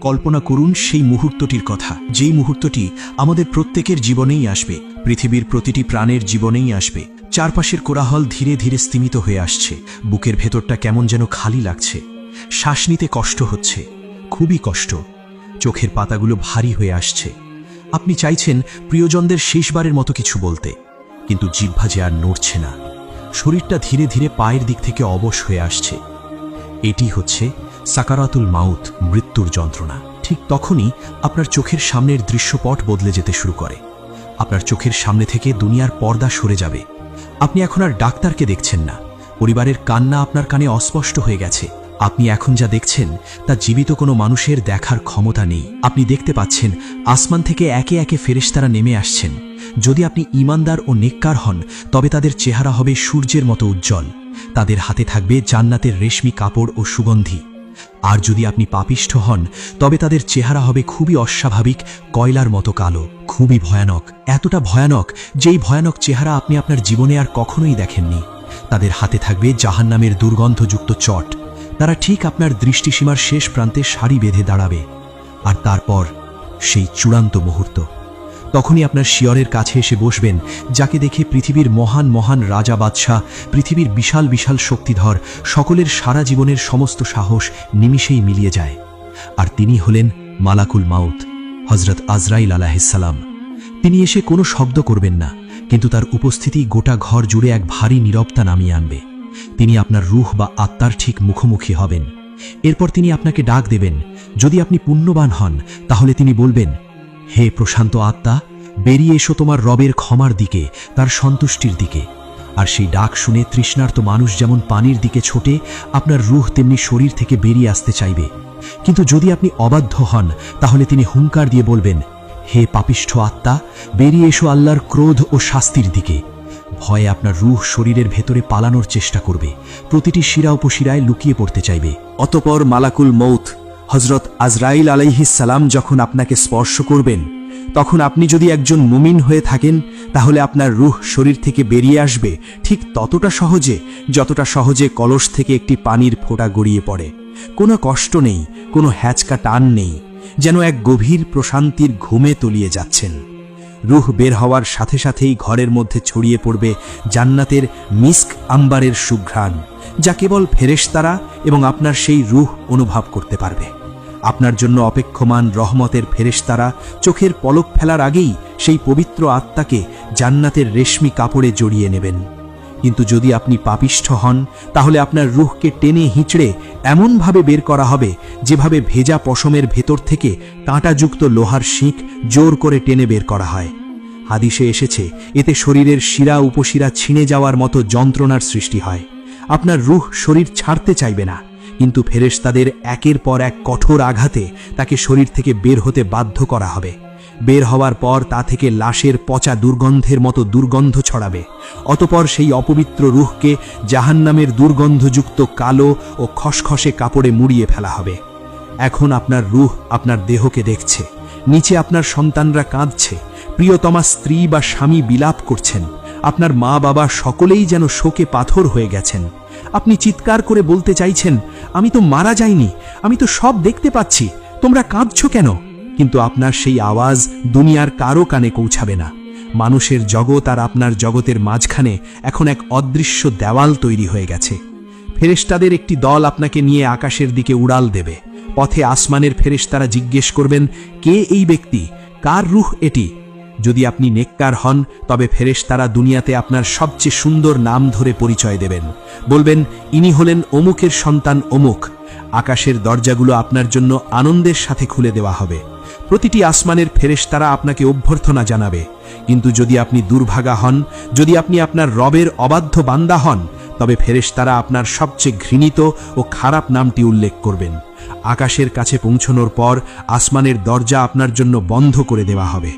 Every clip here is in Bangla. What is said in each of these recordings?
কল্পনা করুন সেই মুহূর্তটির কথা। যেই মুহূর্তটি আমাদের প্রত্যেকের জীবনেই আসবে, পৃথিবীর প্রতিটি প্রাণের জীবনেই আসবে। চারপাশের কোলাহল ধীরে ধীরে স্তিমিত হয়ে আসছে। বুকের ভেতরটা কেমন যেন খালি লাগছে। শ্বাস নিতে কষ্ট হচ্ছে। খুবই কষ্ট। চোখের পাতাগুলো ভারী হয়ে আসছে। আপনি চাইছেন প্রিয়জনদের শেষবারের মতো কিছু বলতে, কিন্তু জিহ্বা যে আর নড়ছে না। শরীরটা ধীরে ধীরে পায়ের দিক থেকে অবশ হয়ে আসছে। এটি হচ্ছে সাকারাতুল মাউত, মৃত্যুর যন্ত্রণা। ঠিক তখনই আপনার চোখের সামনের দৃশ্যপট বদলে যেতে শুরু করে। আপনার চোখের সামনে থেকে দুনিয়ার পর্দা সরে যাবে। আপনি এখন আর ডাক্তারকে দেখছেন না। পরিবারের কান্না আপনার কানে অস্পষ্ট হয়ে গেছে। আপনি এখন যা দেখছেন, তা জীবিত কোনো মানুষের দেখার ক্ষমতা নেই। আপনি দেখতে পাচ্ছেন, আসমান থেকে একে একে ফেরেশতারা নেমে আসছেন। যদি আপনি ইমানদার ও নেককার হন, তবে তাদের চেহারা হবে সূর্যের মতো উজ্জ্বল। তাদের হাতে থাকবে জান্নাতের রেশমি কাপড় ও সুগন্ধি। আর যদি আপনি পাপিষ্ঠ হন, তবে তাদের চেহারা হবে খুবই অস্বাভাবিক, কয়লার মতো কালো, খুবই ভয়ানক। এতটা ভয়ানক, যেই ভয়ানক চেহারা আপনি আপনার জীবনে আর কখনোই দেখেননি। তাদের হাতে থাকবে জাহান্নামের দুর্গন্ধযুক্ত চট। তারা ঠিক আপনার দৃষ্টিসীমার শেষ প্রান্তে সারি বেঁধে দাঁড়াবে। আর তারপর সেই চূড়ান্ত মুহূর্ত। তখনই আপনার শিয়রের কাছে এসে বসবেন, যাকে দেখে পৃথিবীর মহান মহান রাজা বাদশাহ, পৃথিবীর বিশাল বিশাল শক্তিধর, সকলের সারা জীবনের সমস্ত সাহস নিমিষেই মিলিয়ে যায়। আর তিনি হলেন মালাকুল মাউত হজরত আজরাইল আলাহিসাল্লাম তিনি এসে কোনো শব্দ করবেন না, কিন্তু তার উপস্থিতি গোটা ঘর জুড়ে এক ভারী নীরবতা নামিয়ে আনবে। তিনি আপনার রুহ বা আত্মার ঠিক মুখোমুখি হবেন। এরপর তিনি আপনাকে ডাক দেবেন, যদি আপনি পুণ্যবান হন, তাহলে তিনি বলবেন হে প্রশান্ত আত্মা, বেরিয়ে এসো তোমার রবের ক্ষমার দিকে, তার সন্তুষ্টির দিকে। আর সেই ডাক শুনে তৃষ্ণার্ত মানুষ যেমন পানির দিকে ছোটে, আপনার রুহ তেমনি শরীর থেকে বেরিয়ে আসতে চাইবে। কিন্তু যদি আপনি অবাধ্য হন, তাহলে তিনি হুঙ্কার দিয়ে বলবেন, হে পাপিষ্ঠ আত্মা, বেরিয়ে এসো আল্লাহর ক্রোধ ও শাস্তির দিকে। ভয়ে আপনার রুহ শরীরের ভেতরে পালানোর চেষ্টা করবে। প্রতিটি শিরা উপশিরায় লুকিয়ে পড়তে চাইবে। অতপর মালাকুল মৌত হজরত আজরাইল আলাইহিসালাম যখন আপনাকে স্পর্শ করবেন, তখন আপনি যদি একজন মুমিন হয়ে থাকেন, তাহলে আপনার রুহ শরীর থেকে বেরিয়ে আসবে ঠিক ততটা সহজে যতটা সহজে কলস থেকে একটি পানির ফোঁটা গড়িয়ে পড়ে। কোনো কষ্ট নেই, কোনো হ্যাচকা টান নেই, যেন এক গভীর প্রশান্তির ঘুমে তলিয়ে যাচ্ছেন। রুহ বের হওয়ার সাথে সাথেই ঘরের মধ্যে ছড়িয়ে পড়বে জান্নাতের মিস্ক আম্বারের সুঘ্রাণ, যা কেবল ফেরেশতারা এবং আপনার সেই রুহ অনুভব করতে পারবে। আপনার জন্য অপেক্ষমান রহমতের ফেরেশতারা চোখের পলক ফেলার আগেই সেই পবিত্র আত্মাকে জান্নাতের রেশমি কাপড়ে জড়িয়ে নেবেন। কিন্তু যদি আপনি পাপিষ্ঠ হন, তাহলে আপনার রুহকে টেনে হিঁচড়ে এমনভাবে বের করা হবে, যেভাবে ভেজা পশমের ভেতর থেকে কাঁটাযুক্ত লোহার শিখ জোর করে টেনে বের করা হয়। হাদিসে এসেছে, এতে শরীরের শিরা উপশিরা ছিঁড়ে যাওয়ার মতো যন্ত্রণার সৃষ্টি হয়। আপনার রুহ শরীর ছাড়তে চাইবে না, কিন্তু ফেরেশতাদের একের পর এক কঠোর আঘাতে তাকে শরীর থেকে বের হতে বাধ্য করা হবে। বের হওয়ার পর তা থেকে লাশের পচা দুর্গন্ধের মতো দুর্গন্ধ ছড়াবে। অতপর সেই অপবিত্র রুহকে জাহান্নামের দুর্গন্ধযুক্ত কালো ও খসখসে কাপড়ে মুড়িয়ে ফেলা হবে। এখন আপনার রুহ আপনার দেহকে দেখছে। নিচে আপনার সন্তানরা কাঁদছে। প্রিয়তমা স্ত্রী বা স্বামী বিলাপ করছেন। আপনার মা বাবা সকলেই যেন শোকে পাথর হয়ে গেছেন। আপনি চিৎকার করে বলতে চাইছেন, আমি তো মারা যাইনি, আমি তো সব দেখতে পাচ্ছি, তোমরা কাঁদছ কেন? কিন্তু আপনার সেই আওয়াজ দুনিয়ার কারও কানে পৌঁছাবে না। মানুষের জগৎ আর আপনার জগতের মাঝখানে এখন এক অদৃশ্য দেওয়াল তৈরি হয়ে গেছে। ফেরেশতাদের একটি দল আপনাকে নিয়ে আকাশের দিকে উড়াল দেবে। পথে আসমানের ফেরেশতারা জিজ্ঞেস করবেন, কে এই ব্যক্তি? কার রুহ এটি? যদি আপনি নেককার হন, তবে ফেরেশতারা দুনিয়াতে আপনার সবচেয়ে সুন্দর নাম ধরে পরিচয় দেবেন। বলবেন, ইনি হলেন অমুকের সন্তান অমুক। আকাশের দরজাগুলো আপনার জন্য আনন্দের সাথে খুলে দেওয়া হবে। প্রতিটি আসমানের ফেরেশতারা আপনাকে অভ্যর্থনা জানাবে। কিন্তু যদি আপনি দুর্ভাগা হন, যদি আপনি আপনার রবের অবাধ্য বান্দা হন, তবে ফেরেশতারা আপনার সবচেয়ে ঘৃণিত ও খারাপ নামটি উল্লেখ করবেন। আকাশের কাছে পৌঁছনোর পর আসমানের দরজা আপনার জন্য বন্ধ করে দেওয়া হবে।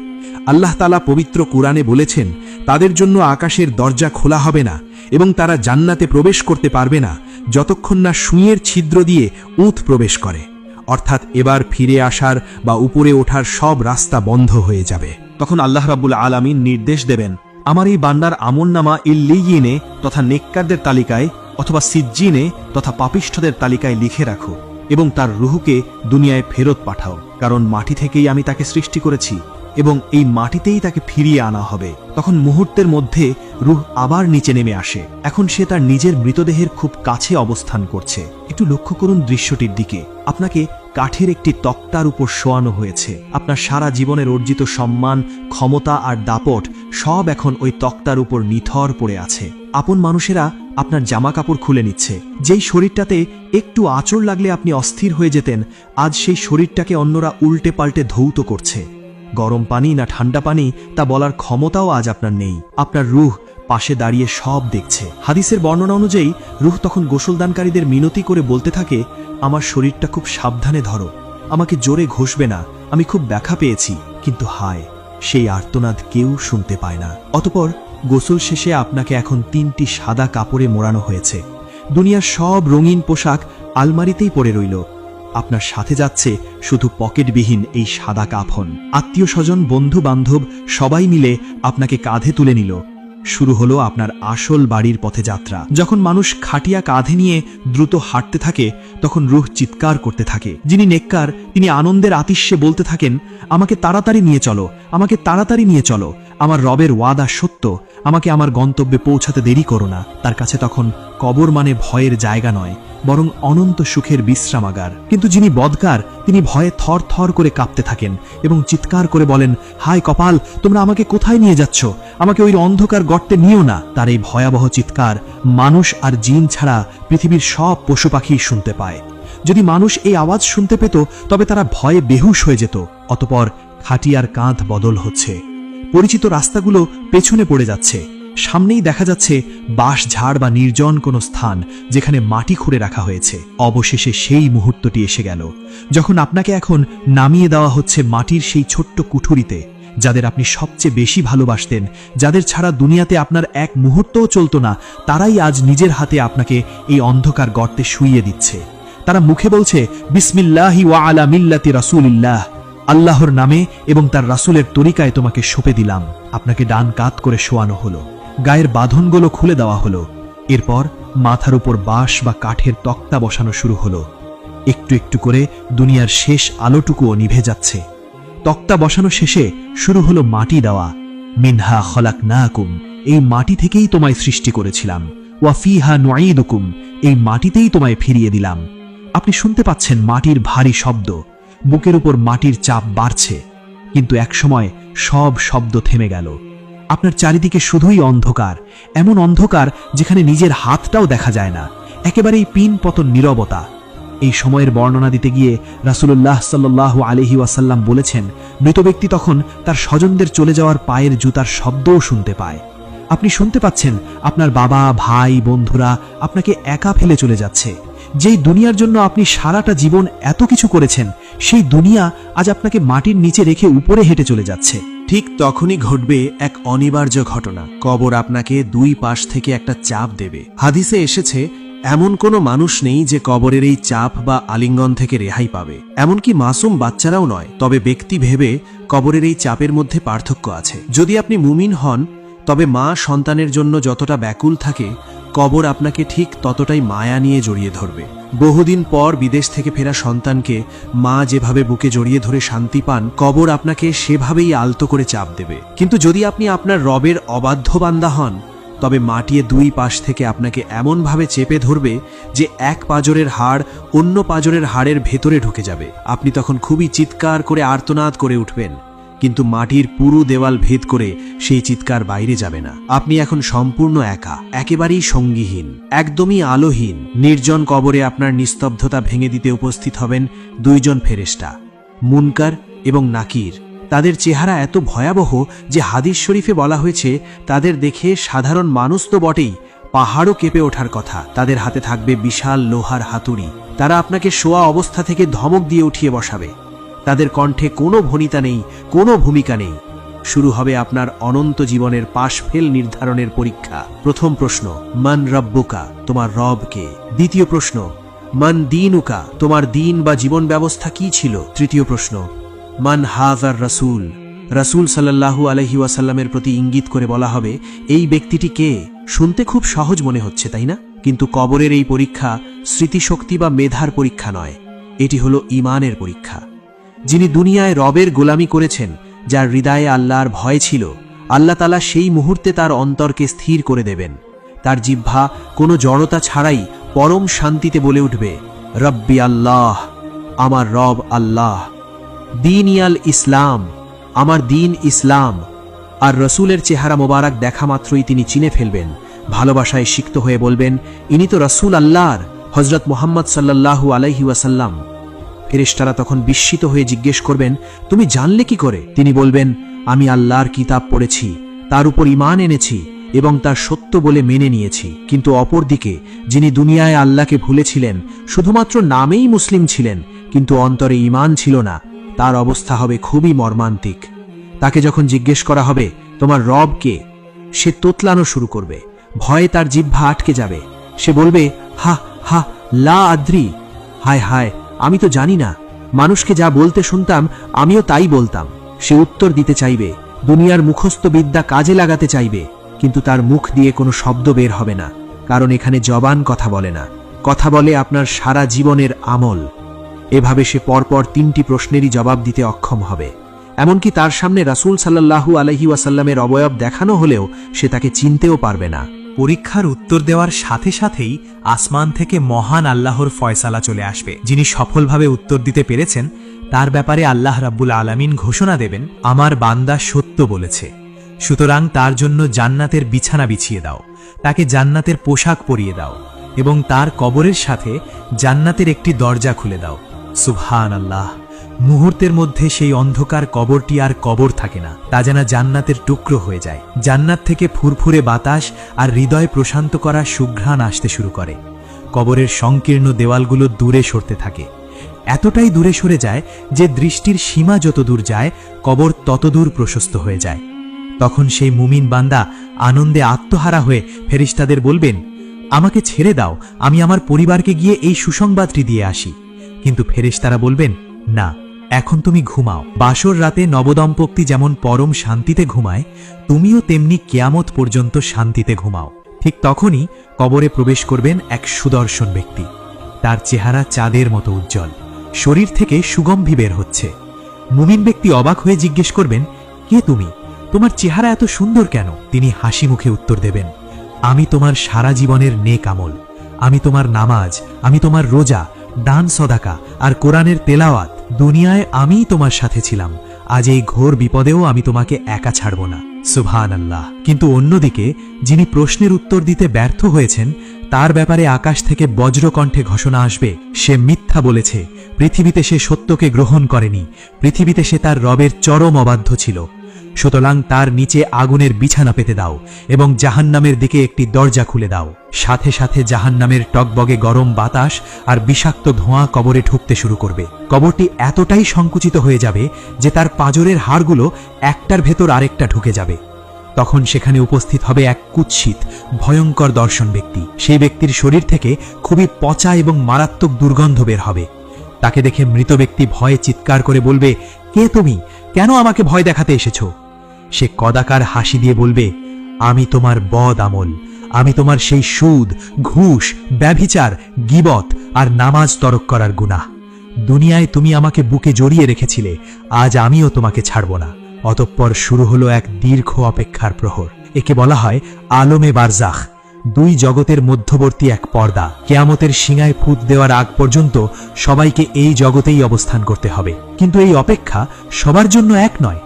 আল্লাহ তালা পবিত্র কুরআনে বলেছেন, তাদের জন্য আকাশের দরজা খোলা হবে না এবং তারা জান্নাতে প্রবেশ করতে পারবে না, যতক্ষণ না সুঁয়ের ছিদ্র দিয়ে উঁত প্রবেশ করে। অর্থাৎ এবার ফিরে আসার বা উপরে ওঠার সব রাস্তা বন্ধ হয়ে যাবে। তখন আল্লাহ রাব্বুল আলামিন নির্দেশ দেবেন, আমার এই বান্দার আমল নামা ইল্লিয়িনে তথা নেককারদের তালিকায় অথবা সিজ্জিনে তথা পাপিষ্ঠদের তালিকায় লিখে রাখো এবং তার রুহুকে দুনিয়ায় ফেরত পাঠাও, কারণ মাটি থেকেই আমি তাকে সৃষ্টি করেছি এবং এই মাটিতেই তাকে ফিরিয়ে আনা হবে। তখন মুহূর্তের মধ্যে রুহ আবার নিচে নেমে আসে। এখন সে তার নিজের মৃতদেহের খুব কাছে অবস্থান করছে। একটু লক্ষ্য করুন দৃশ্যটির দিকে। আপনাকে কাঠের একটি তক্তার উপর শোয়ানো হয়েছে। আপনার সারা জীবনের অর্জিত সম্মান, ক্ষমতা আর দাপট সব এখন ওই তক্তার উপর নিথর পড়ে আছে। আপন মানুষেরা আপনার জামা কাপড় খুলে নিচ্ছে। যেই শরীরটাতে একটু আঁচড় লাগলে আপনি অস্থির হয়ে যেতেন, আজ সেই শরীরটাকে অন্যরা উল্টে পাল্টে ধৌত করছে। গরম পানি না ঠান্ডা পানি তা বলার ক্ষমতাও আজ আপনার নেই। আপনার রুহ পাশে দাঁড়িয়ে সব দেখছে। হাদিসের বর্ণনা অনুযায়ী, রুহ তখন গোসলদানকারীদের মিনতি করে বলতে থাকে, আমার শরীরটা খুব সাবধানে ধরো। আমাকে জোরে ঘষবে না। আমি খুব ব্যথা পেয়েছি। কিন্তু হায়, সেই আর্তনাদ কেউ শুনতে পায় না। অতপর গোসল শেষে আপনাকে এখন তিনটি সাদা কাপড়ে মোড়ানো হয়েছে। দুনিয়ার সব রঙিন পোশাক আলমারিতেই পড়ে রইল। আপনার সাথে যাচ্ছে শুধু পকেটবিহীন এই সাদা কাফন। আত্মীয় স্বজন বন্ধু বান্ধব সবাই মিলে আপনাকে কাঁধে তুলে নিল। শুরু হলো আপনার আসল বাড়ির পথে যাত্রা। যখন মানুষ খাটিয়া কাঁধে নিয়ে দ্রুত হাঁটতে থাকে, তখন রুহ চিৎকার করতে থাকে। যিনি নেককার, তিনি আনন্দের আতিশ্যে বলতে থাকেন, আমাকে তাড়াতাড়ি নিয়ে চলো, আমাকে তাড়াতাড়ি নিয়ে চলো। আমার রবের ওয়াদা সত্য, আমাকে আমার গন্তব্যে পৌঁছাতে দেরি করো না। তার কাছে তখন কবর মানে ভয়ের জায়গা নয়, বরং অনন্ত সুখের বিশ্রামাগার। কিন্তু যিনি বদকার, তিনি ভয়ে থর থর করে কাঁপতে থাকেন এবং চিৎকার করে বলেন, হায় কপাল, তোমরা আমাকে কোথায় নিয়ে যাচ্ছ? আমাকে ওই অন্ধকার গর্তে নিও না। তার এই ভয়াবহ চিৎকার মানুষ আর জিন ছাড়া পৃথিবীর সব পশু পাখি শুনতে পায়। যদি মানুষ এই আওয়াজ শুনতে পেত, তবে তারা ভয়ে বেহুশ হয়ে যেত। অতপর খাটিয়ার কাঁধ বদল হচ্ছে। পরিচিত রাস্তাগুলো পেছনে পড়ে যাচ্ছে। সামনেই দেখা যাচ্ছে বাঁশ, ঝাড় বা নির্জন কোনো স্থান যেখানে মাটি খুঁড়ে রাখা হয়েছে। অবশেষে সেই মুহূর্তটি এসে গেল। যখন আপনাকে এখন নামিয়ে দেওয়া হচ্ছে মাটির সেই ছোট্ট কুঠুরিতে, যাদের আপনি সবচেয়ে বেশি ভালোবাসতেন, যাদের ছাড়া দুনিয়াতে আপনার এক মুহূর্তও চলতো না, তারাই আজ নিজের হাতে আপনাকে এই অন্ধকার গর্তে শুইয়ে দিচ্ছে। তারা মুখে বলছে, বিসমিল্লাহি ওয়া আলা মিল্লাতি রাসূলিল্লাহ। আল্লাহর নামে এবং তার রাসুলের তরিকায় তোমাকে সঁপে দিলাম। আপনাকে ডান কাত করে শোয়ানো হলো। গায়ের বাঁধনগুলো খুলে দেওয়া হলো। এরপর মাথার উপর বাঁশ বা কাঠের তক্তা বসানো শুরু হলো। একটু একটু করে দুনিয়ার শেষ আলোটুকুও নিভে যাচ্ছে। তক্তা বসানো শেষে শুরু হলো মাটি দেওয়া। মিনহা খলাক নাকুম এই মাটি থেকেই তোমায় সৃষ্টি করেছিলাম। ওয়াফিহা নুকুম এই মাটিতেই তোমায় ফিরিয়ে দিলাম। আপনি শুনতে পাচ্ছেন মাটির ভারী শব্দ। বুকের উপর মাটির চাপ বাড়ছে, কিন্তু একসময় সব শব্দ থেমে গেল। আপনার চারিদিকে শুধুই অন্ধকার, এমন অন্ধকার যেখানে নিজের হাতটাও দেখা যায় না, একেবারেই পিন পতন নীরবতা। এই সময়ের বর্ণনা দিতে গিয়ে রাসুল্লাহ সাল্লাহ আলহি ওয়াসাল্লাম বলেছেন, মৃত ব্যক্তি তখন তার স্বজনদের চলে যাওয়ার পায়ের জুতার শব্দও শুনতে পায়। আপনি শুনতে পাচ্ছেন, আপনার বাবা, ভাই, বন্ধুরা আপনাকে একা ফেলে চলে যাচ্ছে। যেই দুনিয়ার জন্য আপনি সারাটা জীবন এত কিছু করেছেন, সেই দুনিয়া আজ আপনাকে মাটির নিচে রেখে উপরে হেঁটে চলে যাচ্ছে। ঠিক তখনই ঘটবে এক অনিবার্য ঘটনা। কবর আপনাকে দুই পাশ থেকে একটা চাপ দেবে। হাদিসে এসেছে, এমন কোনো মানুষ নেই যে কবরের এই চাপ বা আলিঙ্গন থেকে রেহাই পাবে। এমনকি মাসুম বাচ্চারাও নয়। তবে ব্যক্তি ভেবে কবরের এই চাপের মধ্যে পার্থক্য আছে। যদি আপনি মুমিন হন, তবে মা সন্তানের জন্য যতটা ব্যাকুল থাকে কবর আপনাকে ঠিক ততটাই মায়া নিয়ে জড়িয়ে ধরবে। বহুদিন পর বিদেশ থেকে ফেরা সন্তানকে মা যেভাবে বুকে জড়িয়ে ধরে শান্তি পান, কবর আপনাকে সেভাবেই আলতো করে চাপ দেবে। কিন্তু যদি আপনি আপনার রবের অবাধ্য বান্দা হন, তবে মাটিয়ে দুই পাশ থেকে আপনাকে এমনভাবে চেপে ধরবে যে এক পাজরের হাড় অন্য পাজরের হাড়ের ভেতরে ঢুকে যাবে। আপনি তখন খুবই চিৎকার করে আর্তনাদ করে উঠবেন। কিন্তু মাটির পুরু দেওয়াল ভেদ করে সেই চিৎকার বাইরে যাবে না। আপনি এখন সম্পূর্ণ একা, একেবারেই সঙ্গীহীন, একদমই আলোহীন, নির্জন কবরে আপনার নিস্তব্ধতা ভেঙে দিতে উপস্থিত হবেন দুইজন ফেরেস্টা মুনকার এবং নাকির। তাদের চেহারা এত ভয়াবহ যে হাদিস শরীফে বলা হয়েছে, তাদের দেখে সাধারণ মানুষ তো বটেই, পাহাড়ও কেঁপে ওঠার কথা। তাদের হাতে থাকবে বিশাল লোহার হাতুড়ি। তারা আপনাকে শোয়া অবস্থা থেকে ধমক দিয়ে উঠিয়ে বসাবে। তাদের কণ্ঠে কোনো ভনিতা নেই, কোনো ভূমিকা নেই। শুরু হবে আপনার অনন্ত জীবনের পাশফেল নির্ধারণের পরীক্ষা। প্রথম প্রশ্ন, মান রব্বুকা, তোমার রবকে? দ্বিতীয় প্রশ্ন, মান দিনুকা, তোমার দিন বা জীবন ব্যবস্থা কি ছিল? তৃতীয় প্রশ্ন, মান হাজার রাসূল? রাসূল সাল্লাল্লাহু আলহি ওয়াসাল্লামের প্রতি ইঙ্গিত করে বলা হবে, এই ব্যক্তিটি কে? শুনতে খুব সহজ মনে হচ্ছে, তাই না? কিন্তু কবরের এই পরীক্ষা স্মৃতিশক্তি বা মেধার পরীক্ষা নয়। এটি হলো ইমানের পরীক্ষা। যিনি দুনিয়ায় রবের গোলামি করেছেন, যার হৃদয়ে আল্লাহর ভয় ছিল, আল্লাহ তালা সেই মুহূর্তে তার অন্তরকে স্থির করে দেবেন। তার জিহ্বা কোনো জড়তা ছাড়াই পরম শান্তিতে বলে উঠবে, রব্বি আল্লাহ, আমার রব আল্লাহ, দিন ইয়াল ইসলাম, আমার দিন ইসলাম। আর রসুলের চেহারা মোবারক দেখা মাত্রই তিনি চিনে ফেলবেন, ভালোবাসায় সিক্ত হয়ে বলবেন, ইনি তো রসুল আল্লাহর হজরত মোহাম্মদ সাল্লাল্লাহু আলাইহি ওয়াসাল্লাম। ফেরেশতারা তখন বিস্মিত হয়ে জিজ্ঞেস করবেন, তুমি জানলে কি করে? তিনি বলবেন, আমি আল্লাহর কিতাব পড়েছি, তার উপর ইমান এনেছি এবং তার সত্য বলে মেনে নিয়েছি। কিন্তু অপরদিকে, যিনি দুনিয়ায় আল্লাহকে ভুলেছিলেন, শুধুমাত্র নামেই মুসলিম ছিলেন, কিন্তু অন্তরে ইমান ছিল না। তার অবস্থা হবে খুবই মর্মান্তিক। তাকে যখন জিজ্ঞেস করা হবে, তোমার রব কে? সে তোতলানো শুরু করবে। ভয়ে তার জিহ্বা আটকে যাবে। সে বলবে হা হা লা আদ্রি। হায় হায় আমি তো জানি না। মানুষকে যা বলতে শুনতাম, আমিও তাই বলতাম। সে উত্তর দিতে চাইবে, দুনিয়ার মুখস্থ বিদ্যা কাজে লাগাতে চাইবে, কিন্তু তার মুখ দিয়ে কোনো শব্দ বের হবে না, কারণ এখানে জবান কথা বলে না। কথা বলে আপনার সারা জীবনের আমল। এভাবে সে পরপর তিনটি প্রশ্নেরই জবাব দিতে অক্ষম হবে। এমনকি তার সামনে রাসূল সাল্লাল্লাহু আলহি ওয়াসাল্লামের অবয়ব দেখানো হলেও সে তাকে চিনতেও পারবে না। পরীক্ষার উত্তর দেওয়ার সাথে সাথেই আসমান থেকে মহান আল্লাহর ফয়সালা চলে আসবে। যিনি সফলভাবে উত্তর দিতে পেরেছেন, তার ব্যাপারে আল্লাহ রাব্বুল আলামিন ঘোষণা দেবেন, আমার বান্দা সত্য বলেছে। সুতরাং তার জন্য জান্নাতের বিছানা বিছিয়ে দাও, তাকে জান্নাতের পোশাক পরিয়ে দাও এবং তার কবরের সাথে জান্নাতের একটি দরজা খুলে দাও। সুবহান আল্লাহ মুহূর্তের মধ্যে সেই অন্ধকার কবরটি আর কবর থাকে না, তা যেন জান্নাতের টুকরো হয়ে যায়। জান্নাত থেকে ফুরফুরে বাতাস আর হৃদয় প্রশান্ত করা সুঘ্রাণ আসতে শুরু করে। কবরের সংকীর্ণ দেওয়ালগুলো দূরে সরতে থাকে। এতটাই দূরে সরে যায় যে দৃষ্টির সীমা যত দূর যায়, কবর তত দূর প্রশস্ত হয়ে যায়। তখন সেই মুমিন বান্দা আনন্দে আত্মহারা হয়ে ফেরিস্তাদের বলবেন, আমাকে ছেড়ে দাও, আমি আমার পরিবারকে গিয়ে এই সুসংবাদটি দিয়ে আসি। কিন্তু ফেরেশতারা বলবেন, না এখন তুমি ঘুমাও। বাসর রাতে নবদম্পক্তি যেমন পরম শান্তিতে ঘুমায়, তুমিও তেমনি কেয়ামত পর্যন্ত শান্তিতে ঘুমাও। ঠিক তখনই কবরে প্রবেশ করবেন এক সুদর্শন ব্যক্তি। তার চেহারা চাঁদের মতো উজ্জ্বল। শরীর থেকে সুগম্ভি বের হচ্ছে। মুমিন ব্যক্তি অবাক হয়ে জিজ্ঞেস করবেন, কে তুমি? তোমার চেহারা এত সুন্দর কেন? তিনি হাসি মুখে উত্তর দেবেন, আমি তোমার সারা জীবনের নেক আমল। আমি তোমার নামাজ, আমি তোমার রোজা দান সদাকা আর কোরআনের তেলাওয়াত, দুনিয়ায় আমিই তোমার সাথে ছিলাম। আজ এই ঘোর বিপদেও আমি তোমাকে একা ছাড়ব না। সুভান আল্লাহ কিন্তু অন্যদিকে, যিনি প্রশ্নের উত্তর দিতে ব্যর্থ হয়েছেন তার ব্যাপারে আকাশ থেকে বজ্রকণ্ঠে ঘোষণা আসবে। সে মিথ্যা বলেছে। পৃথিবীতে সে সত্যকে গ্রহণ করেনি। পৃথিবীতে সে তার রবের চরম অবাধ্য ছিল। সুতরাং তার নিচে আগুনের বিছানা পেতে দাও এবং জাহান্নামের দিকে একটি দরজা খুলে দাও। সাথে সাথে জাহান্নামের টকবগে গরম বাতাস আর বিষাক্ত ধোঁয়া কবরে ঢুকতে শুরু করবে। কবরটি এতটাই সংকুচিত হয়ে যাবে যে তার পাঁজরের হাড়গুলো একটার ভেতর আরেকটা ঢুকে যাবে। তখন সেখানে উপস্থিত হবে এক কুৎসিত, ভয়ঙ্কর দর্শন ব্যক্তি। সেই ব্যক্তির শরীর থেকে খুবই পচা এবং মারাত্মক দুর্গন্ধ বের হবে। তাকে দেখে মৃত ব্যক্তি ভয়ে চিৎকার করে বলবে, কে তুমি? কেন আমাকে ভয় দেখাতে এসেছ? সে কদাকার হাসি দিয়ে বলবে, আমি তোমার বদ আমল। আমি তোমার সেই সুদ, ঘুষ, ব্যভিচার, গিবত আর নামাজ তরক করার গুনাহ। দুনিয়ায় তুমি আমাকে বুকে জড়িয়ে রেখেছিলে। আজ আমিও তোমাকে ছাড়ব না। অতঃপর শুরু হলো এক দীর্ঘ অপেক্ষার প্রহর। একে বলা হয় আলমে বারজাখ। দুই জগতের মধ্যবর্তী এক পর্দা। কেয়ামতের সিঙায় ফুট দেওয়ার আগ পর্যন্ত সবাইকে এই জগতেই অবস্থান করতে হবে। কিন্তু এই অপেক্ষা সবার জন্য এক নয়।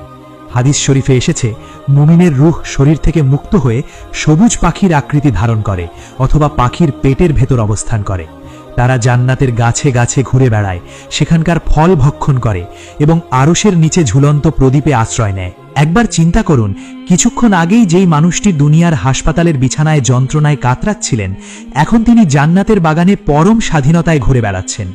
হাদিস শরীফে এসেছে, মুমিনের রুহ শরীর থেকে মুক্ত হয়ে সবুজ পাখির আকৃতি ধারণ করে অথবা পাখির পেটের ভেতর অবস্থান করে। তারা জান্নাতের গাছে গাছে ঘুরে বেড়ায়, সেখানকার ফল ভক্ষণ করে এবং আরসের নিচে ঝুলন্ত প্রদীপে আশ্রয় নেয়। একবার চিন্তা করুন, কিছুক্ষণ আগেই যেই মানুষটি দুনিয়ার হাসপাতালের বিছানায় যন্ত্রণায় কাতরাচ্ছিলেন, এখন তিনি জান্নাতের বাগানে পরম স্বাধীনতায় ঘুরে বেড়াচ্ছেন।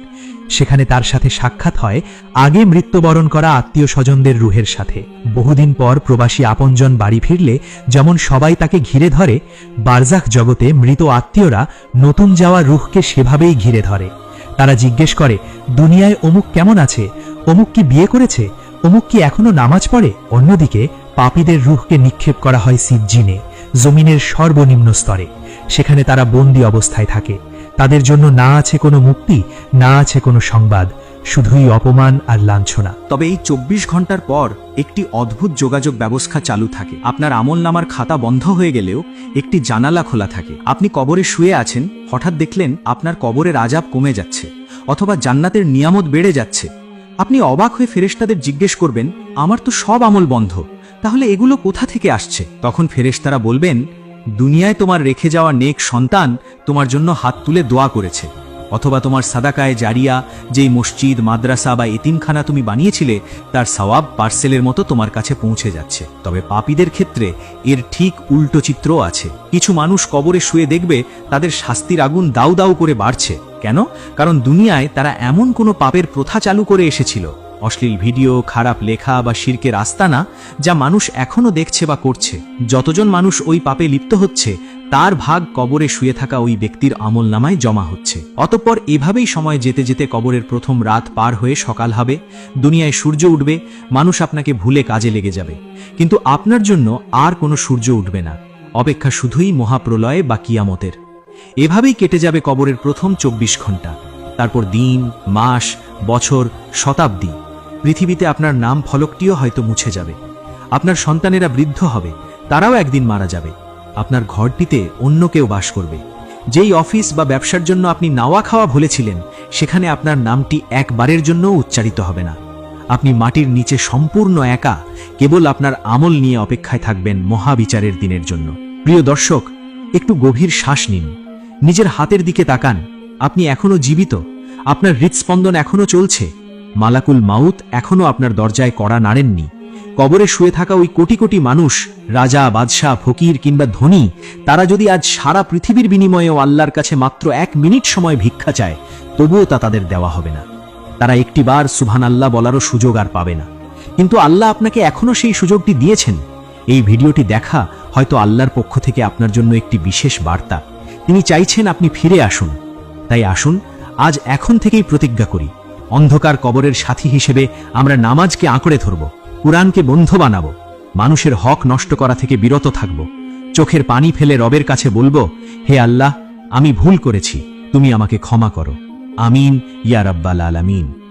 সেখানে তার সাথে সাক্ষাৎ হয় আগে মৃত্যুবরণ করা আত্মীয় স্বজনদের রুহের সাথে। বহুদিন পর প্রবাসী আপনজন বাড়ি ফিরলে যেমন সবাই তাকে ঘিরে ধরে বারজাখ জগতে মৃত আত্মীয়রা নতুন যাওয়া রুহকে সেভাবেই ঘিরে ধরে। তারা জিজ্ঞেস করে, দুনিয়ায় অমুক কেমন আছে? অমুক কি বিয়ে করেছে? অমুক কি এখনও নামাজ পড়ে? অন্যদিকে পাপীদের রুহকে নিক্ষেপ করা হয় সিজ্জিনে, জমিনের সর্বনিম্ন স্তরে। সেখানে তারা বন্দী অবস্থায় থাকে। তাদের জন্য না আছে কোনো মুক্তি, না আছে কোনো সংবাদ, শুধুই অপমান আর লাঞ্ছনা। তবে এই চব্বিশ ঘণ্টার পর একটি অদ্ভুত যোগাযোগ ব্যবস্থা চালু থাকে। আপনার আমল নামার খাতা বন্ধ হয়ে গেলেও একটি জানালা খোলা থাকে। আপনি কবরে শুয়ে আছেন, হঠাৎ দেখলেন আপনার কবরের আজাব কমে যাচ্ছে, অথবা জান্নাতের নিয়ামত বেড়ে যাচ্ছে। আপনি অবাক হয়ে ফেরেশতাদের জিজ্ঞেস করবেন, আমার তো সব আমল বন্ধ, তাহলে এগুলো কোথা থেকে আসছে? তখন ফেরেশতারা বলবেন দুনিয়ায় তোমার রেখে যাওয়া নেক সন্তান তোমার জন্য হাত তুলে দোয়া করেছে। অথবা তোমার সাদাকায় জারিয়া, যেই মসজিদ, মাদ্রাসা বা এতিমখানা তুমি বানিয়েছিলে, তার সওয়াব পার্সেলের মতো তোমার কাছে পৌঁছে যাচ্ছে। তবে পাপীদের ক্ষেত্রে এর ঠিক উল্টো চিত্রও আছে। কিছু মানুষ কবরে শুয়ে দেখবে তাদের শাস্তির আগুন দাউ দাউ করে বাড়ছে। কেন? কারণ দুনিয়ায় তারা এমন কোনো পাপের প্রথা চালু করে এসেছিল। অশ্লীল ভিডিও, খারাপ লেখা বা শির্কের আস্তানা যা মানুষ এখনও দেখছে বা করছে। যতজন মানুষ ওই পাপে লিপ্ত হচ্ছে, তার ভাগ কবরে শুয়ে থাকা ওই ব্যক্তির আমল নামায় জমা হচ্ছে। অতঃপর এভাবেই সময় যেতে যেতে কবরের প্রথম রাত পার হয়ে সকাল হবে, দুনিয়ায় সূর্য উঠবে, মানুষ আপনাকে ভুলে কাজে লেগে যাবে। কিন্তু আপনার জন্য আর কোনো সূর্য উঠবে না। অপেক্ষা শুধুই মহাপ্রলয়ে বা কিয়ামতের। এভাবেই কেটে যাবে কবরের প্রথম চব্বিশ ঘণ্টা। তারপর দিন, মাস, বছর, শতাব্দী। পৃথিবীতে আপনার নাম ফলকটিও হয়তো মুছে যাবে। আপনার সন্তানেরা বৃদ্ধ হবে, তারাও একদিন মারা যাবে। আপনার ঘরটিতে অন্য কেউ বাস করবে। যেই অফিস বা ব্যবসার জন্য আপনি নাওয়া খাওয়া ভুলেছিলেন, সেখানে আপনার নামটি একবারের জন্য উচ্চারিত হবে না। আপনি মাটির নিচে সম্পূর্ণ একা, কেবল আপনার আমল নিয়ে অপেক্ষায় থাকবেন মহাবিচারের দিনের জন্য। প্রিয় দর্শক, একটু গভীর শ্বাস নিন। নিজের হাতের দিকে তাকান। আপনি এখনও জীবিত? আপনার হৃৎস্পন্দন এখনও চলছে? মালাকুল মাউত এখনও আপনার দরজায় কড়া নাড়েননি। কবরে শুয়ে থাকা ওই কোটি কোটি মানুষ, রাজা, বাদশাহ, ফকির কিংবা ধনী, তারা যদি আজ সারা পৃথিবীর বিনিময়েও আল্লাহর কাছে মাত্র এক মিনিট সময় ভিক্ষা চায়, তবুও তা তাদের দেওয়া হবে না। তারা একটিবার সুবহান আল্লাহ বলারও সুযোগ আর পাবে না। কিন্তু আল্লাহ আপনাকে এখনও সেই সুযোগটি দিয়েছেন। এই ভিডিওটি দেখা হয়তো আল্লাহর পক্ষ থেকে আপনার জন্য একটি বিশেষ বার্তা। তিনি চাইছেন আপনি ফিরে আসুন। তাই আসুন, আজ এখন থেকেই প্রতিজ্ঞা করি। অন্ধকার কবরের সাথী হিসেবে আমরা নামাজকে আঁকড়ে ধরব, কোরআনকে বন্ধ বানাব, মানুষের হক নষ্ট করা থেকে বিরত থাকব, চোখের পানি ফেলে রবের কাছে বলব, হে আল্লাহ, আমি ভুল করেছি, তুমি আমাকে ক্ষমা করো। আমিন ইয়ারাব্বাল আলামিন।